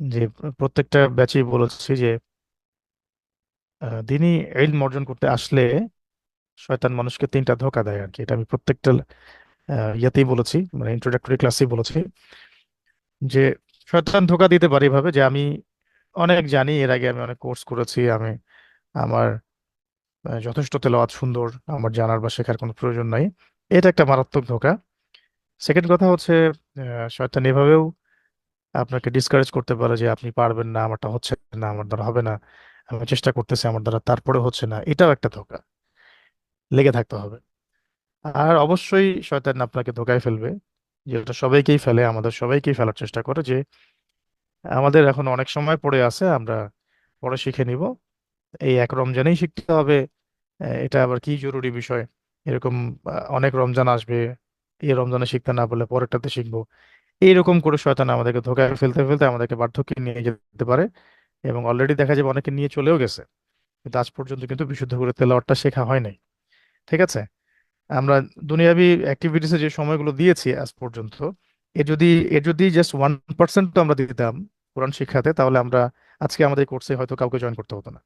যে প্রত্যেকটা ব্যাচেই বলেছি যে দিনই ইলম অর্জন করতে আসলে শয়তান মানুষকে তিনটা ধোকা দেয় আর কি এটা আমি প্রত্যেকটা ইয়েতেই বলেছি মানে ইন্ট্রোডাক্টরি ক্লাসেই বলেছি যে, শয়তান ধোঁকা দিতে পারে এভাবে যে, আমি অনেক জানি, এর আগে আমি অনেক কোর্স করেছি, আমি, আমার যথেষ্ট তেলাওয়াত সুন্দর, আমার জানার বা শেখার কোনো প্রয়োজন নাই। এটা একটা মারাত্মক ধোঁকা। সেকেন্ড কথা হচ্ছে শয়তান এভাবেও আপনাকে ডিসকারেজ করতে পারে যে, আপনি পারবেন না, আমারটা হচ্ছে না, আমার দ্বারা হবে না। আমি চেষ্টা করতেছি, আমার দ্বারা তারপরে হচ্ছে না। এটাও একটা ধোঁকা। লেগে থাকতে হবে। আর অবশ্যই শয়তান আপনাকে ধোঁকায় ফেলবে। যেটা সবাইকেই ফেলে, আমাদের সবাইকেই ফেলার চেষ্টা করে যে, আমাদের এখন অনেক সময় পড়ে আছে, আমরা পরে শিখে নিব। এই এক রমজানেই শিখতে হবে। এটা আবার কি জরুরি বিষয়? এরকম অনেক রমজান আসবে। এই রমজানে শিখতে না পারলে পরেরটাতে শিখব। এইরকম করে শয়তান আমাদেরকে ধোঁকায় ফেলতে ফেলতে আমাদেরকে বার্ধক্যে নিয়ে যেতে পারে এবং অলরেডি দেখা যাবে অনেকে নিয়ে চলেও গেছে। কিন্তু আজ পর্যন্ত কিন্তু বিশুদ্ধ করে তেলাওয়াতটা শেখা হয় নাই। ঠিক আছে? আমরা দুনিয়াবি অ্যাক্টিভিটিসে যে সময়গুলো দিয়েছি আজ পর্যন্ত, এ যদি এ যদি জাস্ট ওয়ান পার্সেন্ট আমরা দিতাম কোরআন শিক্ষাতে, তাহলে আমরা আজকে আমাদের কোর্সে হয়তো কাউকে জয়েন করতে হতো না।